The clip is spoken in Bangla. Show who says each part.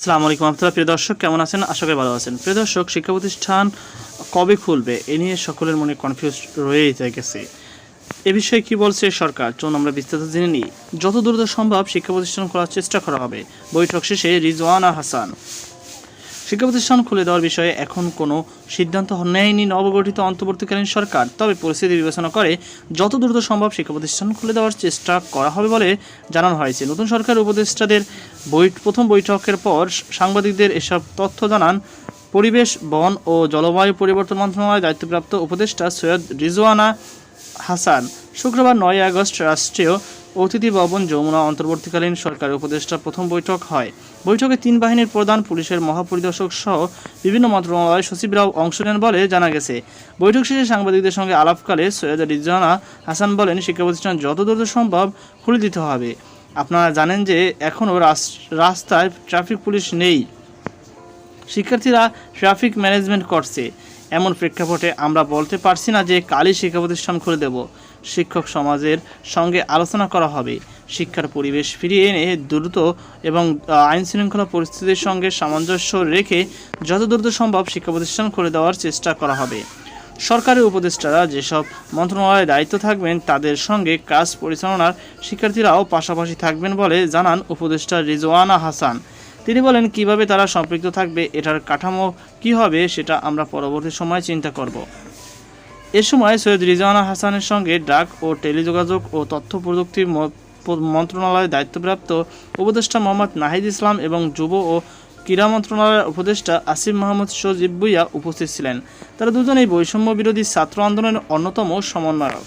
Speaker 1: আসসালামু আলাইকুম আপনারা প্রিয় দর্শক, কেমন আছেন? আশা করি ভালো আছেন। প্রিয় দর্শক, শিক্ষা প্রতিষ্ঠান কবে খুলবে? এ নিয়ে সকলের মনে কনফিউজ রয়েই গেছে এ বিষয়ে কি বলছে সরকার? চলুন আমরা বিস্তারিত জেনে নিই। যত দ্রুত সম্ভব শিক্ষা প্রতিষ্ঠান খোলার চেষ্টা করা হবে। বৈঠক শেষে রিজওয়ানা হাসান শিক্ষা প্রতিষ্ঠান খুলে দেওয়ার বিষয়ে এখন কোনো সিদ্ধান্ত নেয়নি নবগঠিত অন্তর্বর্তীকালীন সরকার। তবে পরিস্থিতি বিবেচনা করে যত দ্রুত সম্ভব শিক্ষা প্রতিষ্ঠান খুলে দেওয়ার চেষ্টা করা হবে বলে জানানো হয়েছে। নতুন সরকার উপদেষ্টাদের প্রথম বৈঠকের পর সাংবাদিকদের এসব তথ্য জানান পরিবেশ, বন ও জলবায়ু পরিবর্তন মন্ত্রণালয়ের দায়িত্বপ্রাপ্ত উপদেষ্টা সৈয়দ রিজওয়ানা হাসান। শুক্রবার নয় আগস্ট রাষ্ট্রীয় অতিথি ভবন যমুনা অন্তর্বর্তীকালীন সরকারের উপদেষ্টা প্রথম বৈঠক হয়। বৈঠকে তিন বাহিনীর প্রধান পুলিশের মহাপরিদর্শক সহ বিভিন্ন মন্ত্রণালয়ের সচিবরাও অংশ নেন বলে জানা গেছে। বৈঠক শেষে সাংবাদিকদের সঙ্গে আলাপকালে সৈয়দ রিজওয়ানা হাসান বলেন শিক্ষা প্রতিষ্ঠান যত দ্রুত সম্ভব খুলে দিতে হবে। আপনারা জানেন যে এখনও রাস্তায় ট্রাফিক পুলিশ নেই। শিক্ষার্থীরা ট্রাফিক ম্যানেজমেন্ট করছে। এমন প্রেক্ষাপটে আমরা বলতে পারছি না যে কালই শিক্ষা প্রতিষ্ঠান খুলে দেব। শিক্ষক সমাজের সঙ্গে আলোচনা করা হবে। শিক্ষার পরিবেশ ফিরিয়ে এনে দ্রুত এবং আইন শৃঙ্খলা পরিস্থিতির সঙ্গে সামঞ্জস্য রেখে যত দ্রুত সম্ভব শিক্ষা প্রতিষ্ঠান খুলে দেওয়ার চেষ্টা করা হবে। সরকারি উপদেষ্টারা যেসব মন্ত্রণালয়ে দায়িত্ব থাকবেন, তাদের সঙ্গে কাজ পরিচালনার শিক্ষার্থীরাও পাশাপাশি থাকবেন বলে জানান উপদেষ্টা রিজওয়ানা হাসান। তিনি বলেন, কীভাবে তারা সম্পৃক্ত থাকবে, এটার কাঠামো কি হবে, সেটা আমরা পরবর্তী সময় চিন্তা করব। এ সময় সৈয়দ রিজওয়ানা হাসানের সঙ্গে ডাক ও টেলিযোগাযোগ ও তথ্য প্রযুক্তি মন্ত্রণালয়ের দায়িত্বপ্রাপ্ত উপদেষ্টা মোহাম্মদ নাহিদ ইসলাম এবং যুব ও ক্রীড়া মন্ত্রণালয়ের উপদেষ্টা আসিফ মাহমুদ সজিব বুইয়া উপস্থিত ছিলেন। তারা দুজনেই বৈষম্য বিরোধী ছাত্র আন্দোলনের অন্যতম সমন্বয়ক।